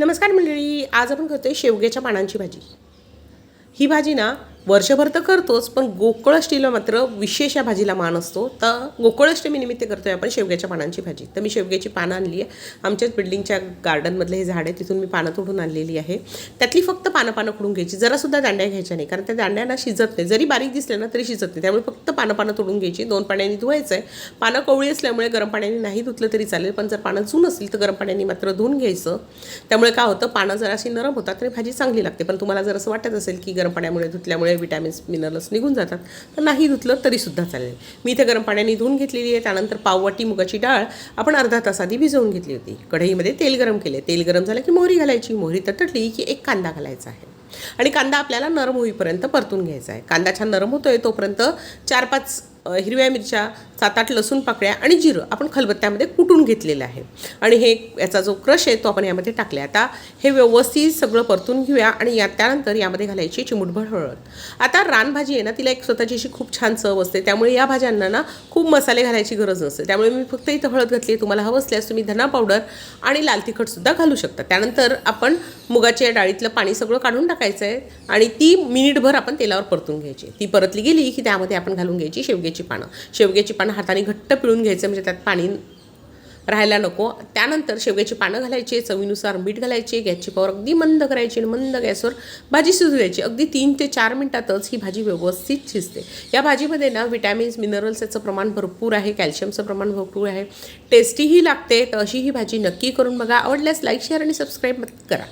नमस्कार मंडळी आज आपण करतोय शेवग्याच्या पानांची भाजी. ही भाजी ना वर्षभर तर करतोच पण गोकुळाष्टीला मात्र विशेष या भाजीला मान असतो. तर गोकुळाष्टमीनिमित्त करतोय आपण शेवग्याच्या पानांची भाजी. तर मी शेवग्याची पानं आणली आहे. आमच्याच बिल्डिंगच्या गार्डनमधलं हे झाड आहे तिथून मी पानं तोडून आणलेली आहे. त्यातली फक्त पानं पानं खोडून घ्यायची. जरासुद्धा दांड्या घ्यायच्या नाही कारण त्या दांड्यांना शिजत नाही. जरी बारीक दिसल्या ना तरी शिजत नाही. त्यामुळे फक्त पानं पानं तोडून घ्यायची. दोन पाण्याने धुवायचं आहे. पानं कवळी असल्यामुळे गरम पाण्याने नाही धुतलं तरी चालेल पण जर पानं जून असतील तर गरम पाण्याने मात्र धुवून घ्यायचं. त्यामुळे काय होतं पानं जराशी नरम होतात तरी भाजी चांगली लागते. पण तुम्हाला जर असं वाटत असेल की गरम पाण्यामुळे धुतल्यामुळे विटॅमिन्स मिनरल्स निघून जातात. तर नाही धुतलं तरीसुद्धा चालेल. मी इथे गरम पाण्याने धुवून घेतलेली आहे. त्यानंतर पाववाटी मुगाची डाळ आपण अर्धा तास आधी भिजवून घेतली होती. कढईमध्ये तेल गरम केले. तेल गरम झालं की मोहरी घालायची. मोहरी तटली की एक कांदा घालायचा आहे. आणि कांदा आपल्याला नरम होईपर्यंत परतून घ्यायचा आहे. कांदा छान नरम होतोय तोपर्यंत चार पाच हिरव्या मिरच्या सात आठ लसूण पाकळ्या आणि जिरं आपण खलबत्त्यामध्ये कुटून घेतलेलं आहे. आणि हे याचा जो क्रश आहे तो आपण यामध्ये टाकला आता हे व्यवस्थित सगळं परतून घेऊया आणि या त्यानंतर यामध्ये घालायची चिमुटभर हळद. आता रानभाजी आहे ना तिला एक स्वतःची अशी खूप छान चव असते. त्यामुळे या भाज्यांना ना खूप मसाले घालायची गरज नसते. त्यामुळे मी फक्त इथं हळद घातली आहे. तुम्हाला हवं असल्यास तुम्ही धना पावडर आणि लाल तिखटसुद्धा घालू शकता. त्यानंतर आपण मुगाच्या डाळीतलं पाणी सगळं काढून टाकायचं आहे आणि ती मिनिटभर आपण तेलावर परतून घ्यायची. ती परतली गेली की त्यामध्ये आपण घालून घ्यायची शेवग्याची पानं. शेवग्याची पानं हाताने घट्ट पिळून घ्यायचं म्हणजे त्यात पाणी राहायला नको. त्यानंतर शेवग्याची पानं घालायची चवीनुसार मीठ घालायचे गॅसची पावर अगदी मंद करायची आणि मंद गॅसवर भाजी शिजू द्यायची. अगदी तीन ते चार मिनटातच ही भाजी व्यवस्थित शिजते. या भाजीमध्ये ना विटॅमिन्स मिनरल्स याचं प्रमाण भरपूर आहे कॅल्शियमचं प्रमाण भरपूर आहे. टेस्टीही लागते तर अशी ही भाजी नक्की करून बघा. आवडल्यास लाईक शेअर आणि सबस्क्राईब करा.